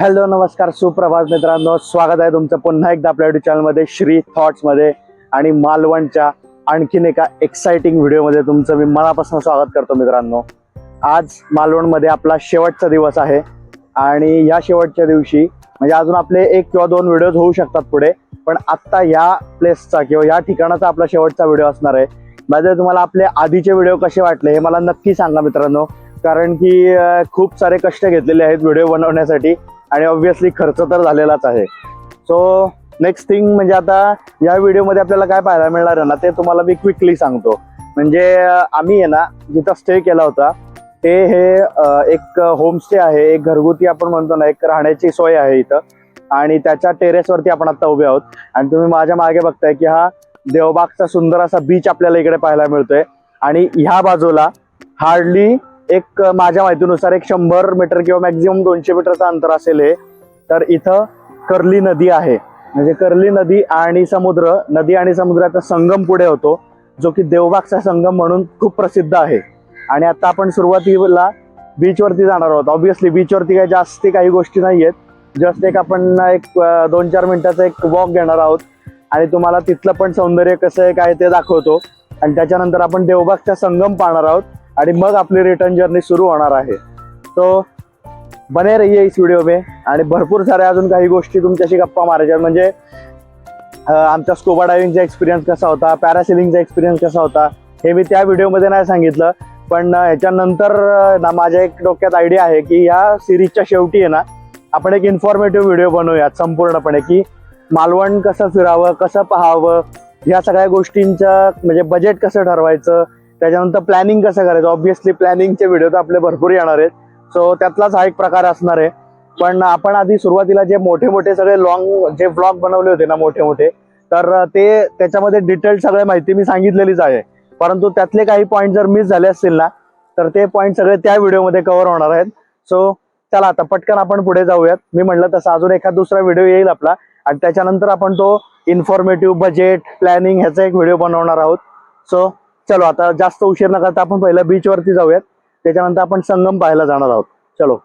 Hello नमस्कार सुप्रभात मित्रांनो. स्वागत आहे तुमचं पुन्हा एकदा आपल्या युट्यूब चॅनलमध्ये श्री थॉट्समध्ये आणि मालवणच्या आणखीन एका एक्साइटिंग व्हिडिओमध्ये तुमचं मी मनापासून स्वागत करतो मित्रांनो. आज मालवणमध्ये आपला शेवटचा दिवस आहे. आणि या शेवटच्या दिवशी म्हणजे अजून आपले एक किंवा दोन व्हिडिओज होऊ शकतात पुढे पण आत्ता या प्लेसचा किंवा या ठिकाणाचा आपला शेवटचा व्हिडिओ असणार आहे. माझे तुम्हाला आपले आधीचे व्हिडिओ कसे वाटले हे मला नक्की सांगा मित्रांनो. कारण की खूप सारे कष्ट घेतलेले आहेत व्हिडिओ बनवण्यासाठी. आणि ऑब्व्हियसली खर्च तर झालेलाच आहे. सो नेक्स्ट थिंग म्हणजे आता या व्हिडिओमध्ये आपल्याला काय पाहायला मिळणार आहे ना ते तुम्हाला मी क्विकली सांगतो. म्हणजे आम्ही आहे ना जिथं स्टे केला होता ते हे एक होमस्टे आहे एक घरगुती आपण म्हणतो ना एक राहण्याची सोय आहे इथं. आणि त्याच्या टेरेसवरती आपण आता उभे आहोत. आणि तुम्ही माझ्या मागे बघताय की हा देवबागचा सुंदर असा बीच आपल्याला इकडे पाहायला मिळतोय. आणि ह्या बाजूला हार्डली एक माझ्या माहितीनुसार एक शंभर मीटर किंवा मॅक्झिमम दोनशे मीटरचं अंतर असेल हे. तर इथं कर्ली नदी आहे. म्हणजे कर्ली नदी आणि समुद्र नदी आणि समुद्राचा संगम पुढे होतो जो की देवबागचा संगम म्हणून खूप प्रसिद्ध आहे. आणि आता आपण सुरुवातीला बीचवरती जाणार आहोत. ऑब्विसली बीचवरती काही जास्ती काही गोष्टी नाही आहेत जस्ट एक आपण एक दोन चार मिनटाचा एक वॉक घेणार आहोत. आणि तुम्हाला तिथलं पण सौंदर्य कसं आहे काय ते दाखवतो. आणि त्याच्यानंतर आपण देवबागचा संगम पाहणार आहोत. आणि मग आपली रिटर्न जर्नी सुरू होणार आहे. तो बने रहिए इस व्हिडिओ में आणि भरपूर साऱ्या अजून काही गोष्टी तुमच्याशी गप्पा मारायच्या म्हणजे आमचा स्कोबा डायविंगचा एक्सपिरियन्स कसा होता पॅरासिलिंगचा एक्सपिरियन्स कसा होता हे मी त्या व्हिडिओमध्ये नाही सांगितलं. पण ह्याच्यानंतर ना माझ्या एक डोक्यात आयडिया आहे की या सिरीजच्या शेवटी आहे ना आपण एक इन्फॉर्मेटिव्ह व्हिडिओ बनवूयात संपूर्णपणे की मालवण कसं फिरावं कसं पाहावं या सगळ्या गोष्टींचं म्हणजे बजेट कसं ठरवायचं त्याच्यानंतर प्लॅनिंग कसं करायचं? ऑब्व्हियसली प्लॅनिंगचे व्हिडिओ तर आपले भरपूर येणार आहेत. सो त्यातलाच हा एक प्रकार असणार आहे. पण आपण आधी सुरुवातीला जे मोठे मोठे सगळे लॉंग जे ब्लॉग बनवले होते ना मोठे मोठे तर ते त्याच्यामध्ये डिटेल सगळे माहिती मी सांगितलेलीच आहे. परंतु त्यातले काही पॉईंट जर मिस झाले असतील ना तर ते पॉईंट सगळे त्या व्हिडिओमध्ये कव्हर होणार आहेत. सो चला आता पटकन आपण पुढे जाऊयात. मी म्हटलं तसं अजून एखाद दुसरा व्हिडिओ येईल आपला. आणि त्याच्यानंतर आपण तो इन्फॉर्मेटिव्ह बजेट प्लॅनिंग ह्याचा एक व्हिडिओ बनवणार आहोत. सो चलो आता जास्त उशीर न करता आपण पहिला बीचवरती जाऊयात. त्याच्यानंतर आपण संगम पाहायला जाणार आहोत. चलो.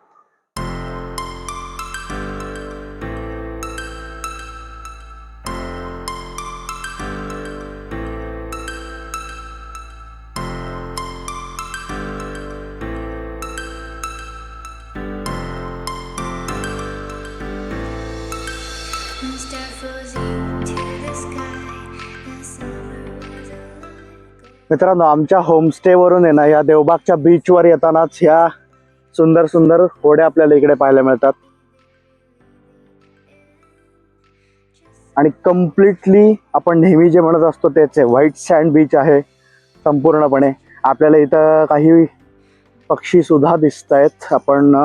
मित्रांनो आमच्या होमस्टेवरून आहे ना या देवबागच्या बीचवर येतानाच ह्या सुंदर सुंदर होड्या आपल्याला इकडे पाहायला मिळतात. आणि कम्प्लिटली आपण नेहमी जे म्हणत असतो तेच आहे. व्हाईट सँड बीच आहे संपूर्णपणे. आपल्याला इथं काही पक्षी सुद्धा दिसत आहेत. आपण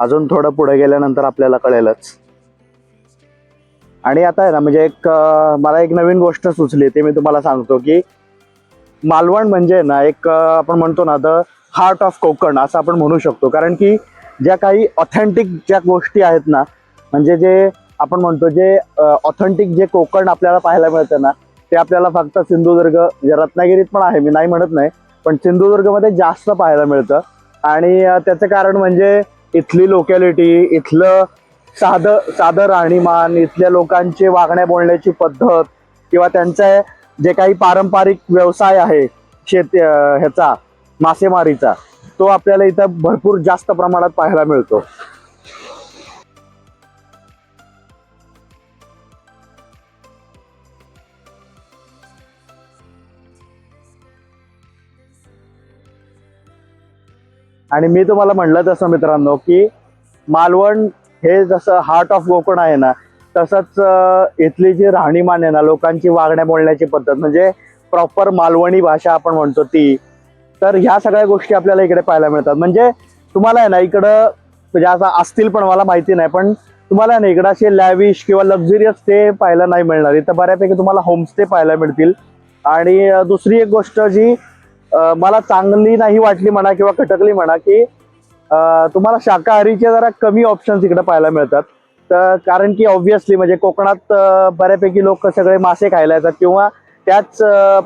अजून थोडं पुढे गेल्यानंतर आपल्याला कळेलच. आणि आता आहे ना म्हणजे एक मला एक नवीन गोष्ट सुचली ते मी तुम्हाला सांगतो की मालवण म्हणजे ना एक आपण म्हणतो ना द हार्ट ऑफ कोकण असं आपण म्हणू शकतो. कारण की ज्या काही ऑथेंटिक ज्या गोष्टी आहेत ना म्हणजे जे आपण म्हणतो जे ऑथेंटिक जे कोकण आपल्याला पाहायला मिळतं ना ते आपल्याला फक्त सिंधुदुर्ग म्हणजे रत्नागिरीत पण आहे मी नाही म्हणत नाही पण सिंधुदुर्गमध्ये जास्त पाहायला मिळतं. आणि त्याचं कारण म्हणजे इथली लोकॅलिटी इथलं साधं साधं राहणीमान इथल्या लोकांचे वागण्या बोलण्याची पद्धत किंवा त्यांचा जे काही पारंपरिक व्यवसाय आहे शेती ह्याचा मासेमारीचा तो आपल्याला इथं भरपूर जास्त प्रमाणात पाहायला मिळतो. आणि मी तुम्हाला म्हणलं तसं मित्रांनो की मालवण हे जसं हार्ट ऑफ कोकण आहे ना तसंच इथली जी राहणीमान आहे ना लोकांची वागण्या बोलण्याची पद्धत म्हणजे प्रॉपर मालवणी भाषा आपण म्हणतो ती तर ह्या सगळ्या गोष्टी आपल्याला इकडे पाहायला मिळतात. म्हणजे तुम्हाला आहे ना इकडं म्हणजे असं असतील पण मला माहिती नाही पण तुम्हाला आहे ना इकडं असे लॅविश किंवा लक्झरियस स्टे पाहायला नाही मिळणार. इथं बऱ्यापैकी तुम्हाला होमस्टे पाहायला मिळतील. आणि दुसरी एक गोष्ट जी मला चांगली नाही वाटली म्हणा किंवा खटकली म्हणा की तुम्हाला शाकाहारीचे जरा कमी ऑप्शन्स इकडे पाहायला मिळतात. तर कारण की ऑब्व्हियसली म्हणजे कोकणात बऱ्यापैकी लोक सगळे मासे खायला येतात किंवा त्याच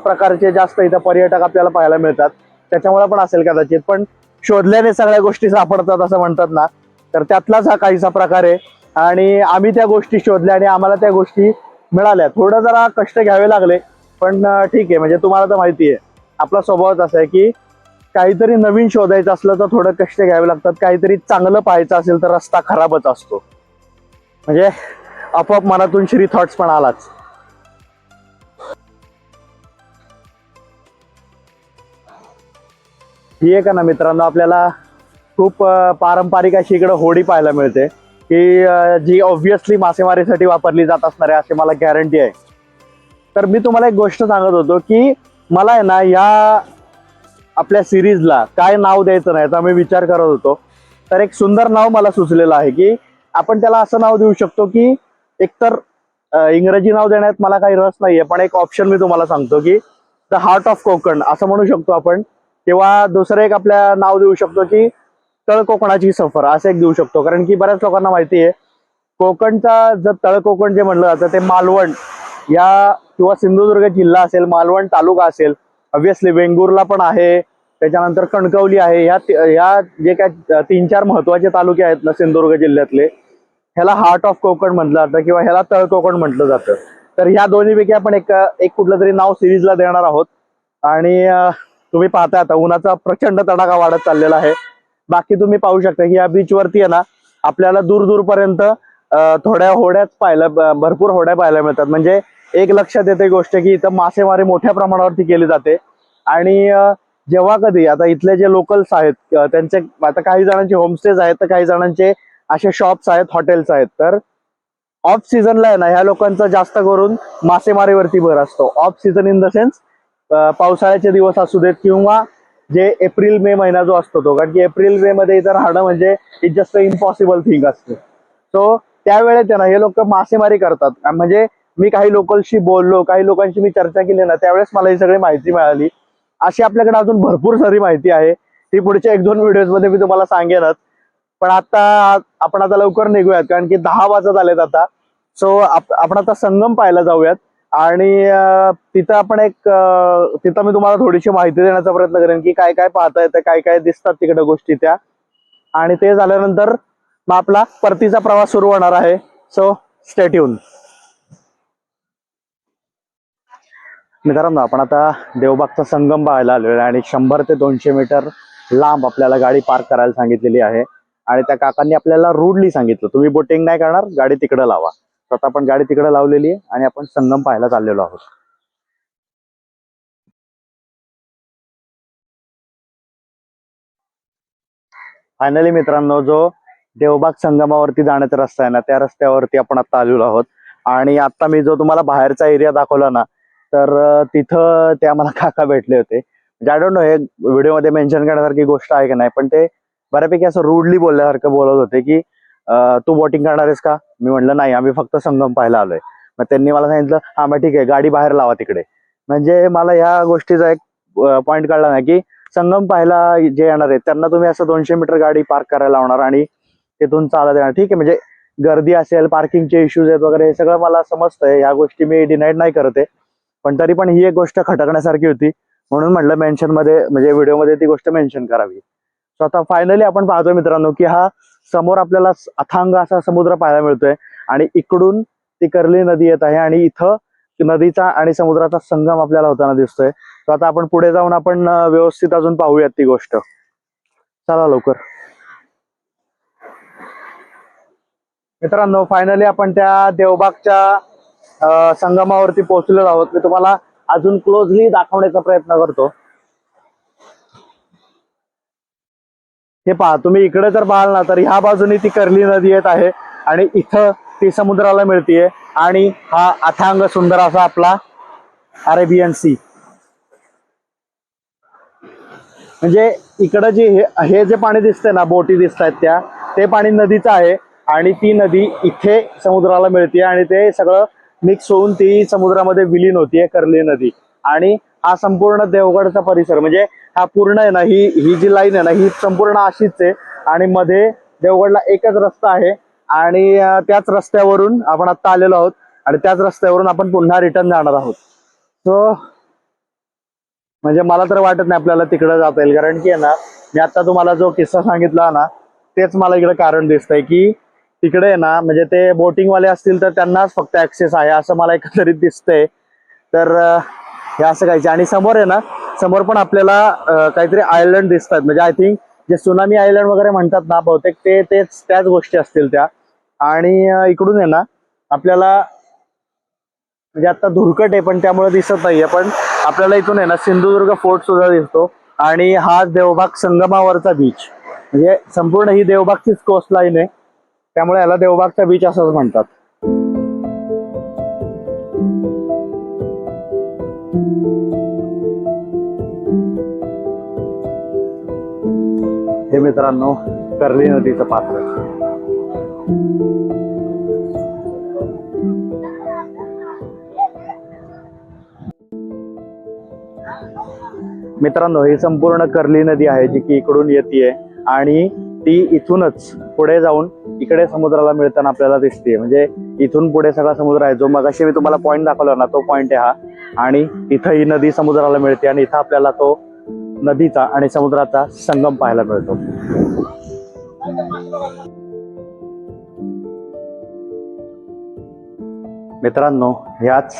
प्रकारचे जास्त इथं पर्यटक आपल्याला पाहायला मिळतात. त्याच्यामुळे पण असेल कदाचित. पण शोधल्याने सगळ्या गोष्टी सापडतात असं म्हणतात ना. तर त्यातलाच हा काहीसा प्रकार आहे. आणि आम्ही त्या गोष्टी शोधल्या आणि आम्हाला त्या गोष्टी मिळाल्या. थोडं जरा कष्ट घ्यावे लागले पण ठीक आहे. म्हणजे तुम्हाला तर माहिती आहे. आपला स्वभावच असा आहे की काहीतरी नवीन शोधायचं असलं तर थोडं कष्ट घ्यावे लागतात. काहीतरी चांगलं पाहायचं असेल तर रस्ता खराबच असतो. म्हणजे आपोआप मनातून श्री थॉट्स पण आलाच. ही आहे का ना मित्रांनो आपल्याला खूप पारंपरिक अशी इकडे होडी पाहायला मिळते की जी ऑब्व्हियसली मासेमारीसाठी वापरली जात असणार आहे अशी मला गॅरंटी आहे. तर मी तुम्हाला एक गोष्ट सांगत होतो की मला आहे ना या आपल्या सिरीजला काय नाव द्यायचं नाही याचा मी विचार करत होतो. तर एक सुंदर नाव मला सुचलेलं आहे की आपण त्याला असं नाव देऊ शकतो की एकतर इंग्रजी नाव देण्यात मला काही रस नाहीये पण एक ऑप्शन मी तुम्हाला सांगतो की द हार्ट ऑफ कोकण असं म्हणू शकतो आपण. किंवा दुसरं एक आपल्या नाव देऊ शकतो की तळ कोकणाची सफर असं एक देऊ शकतो. कारण की बऱ्याच लोकांना माहिती आहे कोकणचा जर तळ कोकण जे म्हणलं जातं ते मालवण या किंवा सिंधुदुर्ग जिल्हा असेल मालवण तालुका असेल ऑब्विसली वेंगुर्ला पण आहे त्याच्यानंतर कणकवली आहे ह्या ह्या जे काय तीन चार महत्त्वाचे तालुके आहेत ना सिंधुदुर्ग जिल्ह्यातले ह्याला हार्ट ऑफ कोकण म्हटलं जातं किंवा ह्याला तळ कोकण म्हटलं जातं. तर ह्या दोन्हीपैकी आपण एक एक कुठलं तरी नाव सिरीजला देणार आहोत. आणि तुम्ही पाहताय आता उन्हाचा प्रचंड तडाखा वाढत चाललेला आहे. बाकी तुम्ही पाहू शकता की या बीच वरती आहे ना आपल्याला दूर दूरपर्यंत थोड्या होड्याच पाहायला भरपूर होड्या पाहायला मिळतात. म्हणजे एक लक्षात येते गोष्ट की इथं मासेमारी मोठ्या प्रमाणावरती केली जाते. आणि जेव्हा कधी आता इथले जे लोकल्स आहेत त्यांचे आता काही जणांचे होमस्टेज आहेत तर काही जणांचे असे शॉप्स आहेत हॉटेल्स आहेत. तर ऑफ सीझनला आहे ना ह्या लोकांचा जास्त करून मासेमारीवरती भर असतो. Off season in the sense पावसाळ्याचे दिवस असू देत किंवा जे एप्रिल मे महिना जो असतो तो. कारण की एप्रिल मे मध्ये इथं राहणं म्हणजे it just a impossible thing असते. सो त्यावेळेत आहे ना हे लोक मासेमारी करतात. म्हणजे मी काही लोकलशी बोललो काही लोकांशी मी चर्चा केली ना त्यावेळेस मला ही सगळी माहिती मिळाली. अशी आपल्याकडे अजून भरपूर सारी माहिती आहे. ती पुढच्या एक दोन व्हिडिओजमध्ये मी तुम्हाला सांगेनच. पण आता आपण आता लवकर निघूयात कारण की दहा वाजत आलेत आता. सो आपण आता संगम पाहायला जाऊयात. आणि तिथं आपण एक तिथं मी तुम्हाला थोडीशी माहिती देण्याचा प्रयत्न करेन की काय काय पाहता येतं काय काय दिसतात तिकडे गोष्टी त्या. आणि ते झाल्यानंतर मग आपला परतीचा प्रवास सुरू होणार आहे. सो स्टेट्यून मित्रांनो आपण आता देवबागचा संगम पाहायला आलेलो आहे आणि शंभर ते दोनशे मीटर लांब आपल्याला गाडी पार्क करायला सांगितलेली आहे. आणि त्या काकांनी आपल्याला रूडली सांगितलं तुम्ही बोटिंग नाही करणार गाडी तिकडे लावा. तर आपण गाडी तिकडे लावलेली आहे आणि आपण संगम पाहायला चाललेलो आहोत. फायनली मित्रांनो जो देवबाग संगमावरती जाण्याचा रस्ता आहे ना त्या रस्त्यावरती आपण आता आलेलो आहोत. आणि आता मी जो तुम्हाला बाहेरचा एरिया दाखवला ना तर तिथं ते आम्हाला काका भेटले होते. म्हणजे आय डोंट नो हे व्हिडिओमध्ये मेन्शन करण्यासारखी गोष्ट आहे की नाही पण ते बऱ्यापैकी असं रूडली बोलल्यासारखं बोलत होते की तू बोटिंग करणार आहेस का? मी म्हटलं नाही आम्ही फक्त संगम पाहायला आलोय. मग त्यांनी मला सांगितलं हा मग ठीक आहे गाडी बाहेर लावा तिकडे. म्हणजे मला ह्या गोष्टीचा एक पॉईंट कळला नाही की संगम पाहायला जे येणार आहेत त्यांना तुम्ही असं दोनशे मीटर गाडी पार्क करायला लावणार आणि तिथून चालत येणार. ठीक आहे म्हणजे गर्दी असेल पार्किंगचे इश्यूज आहेत वगैरे हे सगळं मला समजतंय. ह्या गोष्टी मी डिनाईड नाही करत आहे. पण तरी पण ही एक गोष्ट खटकण्यासारखी होती. म्हणून म्हटलं मेन्शनमध्ये म्हणजे व्हिडिओमध्ये ती गोष्ट मेन्शन करावी. सो आता फायनली आपण पाहतोय मित्रांनो की हा समोर आपल्याला अथांग असा समुद्र पाहायला मिळतोय. आणि इकडून ती कर्ली नदी येत आहे आणि इथं नदीचा आणि समुद्राचा संगम आपल्याला होताना दिसतोय. तर आता आपण पुढे जाऊन आपण व्यवस्थित अजून पाहूयात ती गोष्ट. चला लवकर. मित्रांनो फायनली आपण त्या देवबागच्या संगमावरती पोहोचलेलो आहोत. मी तुम्हाला अजून क्लोजली दाखवण्याचा प्रयत्न करतो. हे पहा तुम्ही इकडे जर पाहाल ना तर ह्या बाजूने ती कर्ली नदी येत आहे आणि इथं ती समुद्राला मिळतीये. आणि हा अथांग सुंदर असा आपला अरेबियन सी. म्हणजे इकडं जे हे हे जे पाणी दिसतंय ना बोटी दिसत आहेत त्या ते पाणी नदीचं आहे आणि ती नदी इथे समुद्राला मिळते आणि ते सगळं मिक्स होऊन ती समुद्रामध्ये विलीन होतीये कर्ली नदी. आणि हा संपूर्ण देवगडचा परिसर म्हणजे हा पूर्ण आहे ना ही ही जी लाईन आहे ना ही संपूर्ण अशीच आहे. आणि मध्ये देवगडला एकच रस्ता आहे. आणि त्याच रस्त्यावरून आपण आता आलेलो आहोत. आणि त्याच रस्त्यावरून आपण पुन्हा रिटर्न जाणार आहोत. सो म्हणजे मला तर वाटत नाही आपल्याला तिकडे जाता येईल. कारण की आहे ना मी आता तुम्हाला जो किस्सा सांगितला ना तेच मला इकडे कारण दिसतंय की तिकडे आहे ना म्हणजे ते बोटिंगवाले वाले असतील तर त्यांनाच फक्त ऍक्सेस आहे असं मला एकंदरीत दिसतंय. तर हे असं काहीच आणि समोर आहे ना समोर पण आपल्याला काहीतरी आयलंड दिसतात. म्हणजे आय थिंक जे सुनामी आयलंड वगैरे म्हणतात ना बहुतेक ते तेच त्याच गोष्टी असतील त्या. आणि इकडून आहे ना आपल्याला म्हणजे आता धुरकट आहे पण त्यामुळे दिसत नाहीये. पण आपल्याला इथून आहे ना सिंधुदुर्ग फोर्ट सुद्धा दिसतो. आणि हा देवबाग संगमावरचा बीच म्हणजे संपूर्ण ही देवबागचीच कोस्ट लाईन आहे. त्यामुळे याला देवबागचा बीच असंच म्हणतात. हे मित्रांनो कर्ली नदीचं पात्र. मित्रांनो ही संपूर्ण कर्ली नदी आहे जी की इकडून येते आणि ती इथूनच पुढे जाऊन इकडे समुद्राला मिळताना आपल्याला दिसते म्हणजे इथून पुढे सगळा समुद्र आहे जो मगाशी मी तुम्हाला पॉईंट दाखवला ना तो पॉईंट आहे हा. आणि इथं ही नदी समुद्राला मिळते आणि इथं आपल्याला तो नदीचा आणि समुद्राचा संगम पाहायला मिळतो. मित्रांनो ह्याच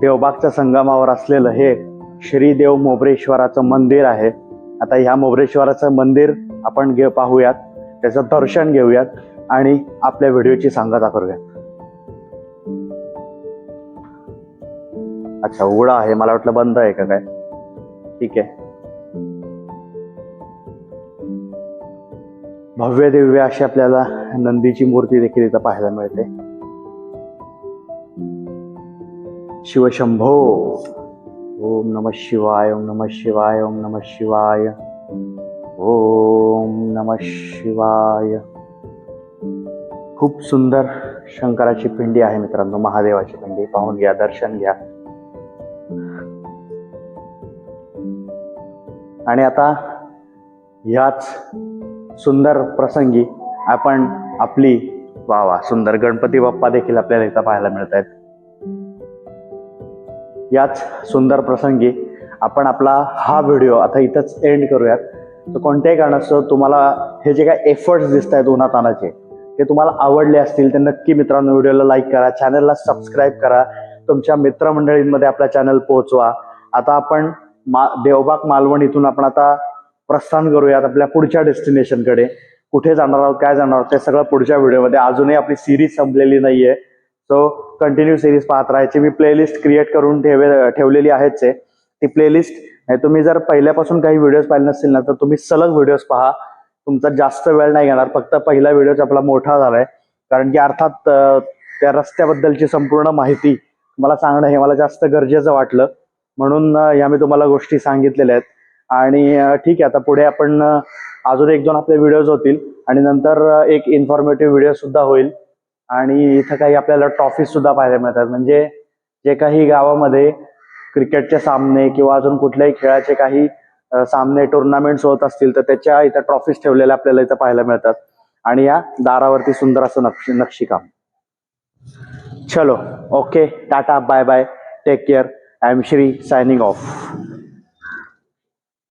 देवबागच्या संगमावर असलेलं हे श्रीदेव मोबरेश्वराचं मंदिर आहे. आता ह्या मोबरेश्वराचं मंदिर आपण घे पाहूयात. त्याचं दर्शन घेऊयात आणि आपल्या व्हिडिओची सांगता करूयात. अच्छा उघडा आहे. मला वाटलं बंद आहे का काय? ठीक आहे. भव्य दिव्य अशी आपल्याला नंदीची मूर्ती देखील इथं पाहायला मिळते. शिवशंभो. ओम नम शिवाय ओम नम शिवाय ओम नम शिवाय. ओम नम शिवाय. खूप सुंदर शंकराची पिंडी आहे मित्रांनो महादेवाची पिंडी. पाहून घ्या दर्शन घ्या. आणि आता याच सुंदर प्रसंगी आपण आपली वा वा सुंदर गणपती बाप्पा देखील आपल्याला इथं पाहायला मिळत आहेत. याच सुंदर प्रसंगी आपण आपला हा व्हिडिओ आता इथंच एंड करूयात. तर कोणत्याही कारणास्तव तुम्हाला हे जे काही एफर्ट्स दिसत आहेत उन्हातानाचे ते तुम्हाला आवडले असतील तर नक्की मित्रांनो व्हिडिओला लाईक करा चॅनलला सबस्क्राईब करा. तुमच्या मित्रमंडळींमध्ये आपला चॅनल पोहोचवा. आता आपण मा देवबाग मालवण इथून आपण आता प्रस्थान करूयात आपल्या पुढच्या डेस्टिनेशनकडे कुठे जाणार आहोत काय जाणार आहोत ते सगळं पुढच्या व्हिडिओमध्ये अजूनही आपली सिरीज संपलेली नाहीये. सो कंटिन्यू सिरीज पाहत राहायची. मी प्लेलिस्ट क्रिएट करून ठेवे ठेवलेली आहेच आहे ती प्लेलिस्ट तुम्ही जर पहिल्यापासून काही व्हिडिओज पाहिले नसतील ना तर तुम्ही सलग व्हिडिओज पहा. तुमचा जास्त वेळ नाही घेणार. फक्त पहिला व्हिडिओच आपला मोठा झालाय. कारण की अर्थात त्या रस्त्याबद्दलची संपूर्ण माहिती मला सांगणं हे मला जास्त गरजेचं वाटलं. म्हणून या मी तुम्हाला गोष्टी सांगितलेल्या आहेत. आणि ठीक आहे आता पुढे आपण अजून एक दोन आपले व्हिडिओज होतील आणि नंतर एक इन्फॉर्मेटिव्ह व्हिडिओ सुद्धा होईल. आणि इथं काही आपल्याला ट्रॉफीज सुद्धा पाहायला मिळतात. म्हणजे जे काही गावामध्ये क्रिकेटचे सामने किंवा अजून कुठल्याही खेळाचे काही सामने टुर्नामेंट्स होत असतील तर त्याच्या इथं ट्रॉफीज ठेवलेल्या आपल्याला इथं पाहायला मिळतात. आणि या दारावरती सुंदर असं नक्षी नक्षीकाम चलो okay ta-ta bye bye take care I am Shri signing off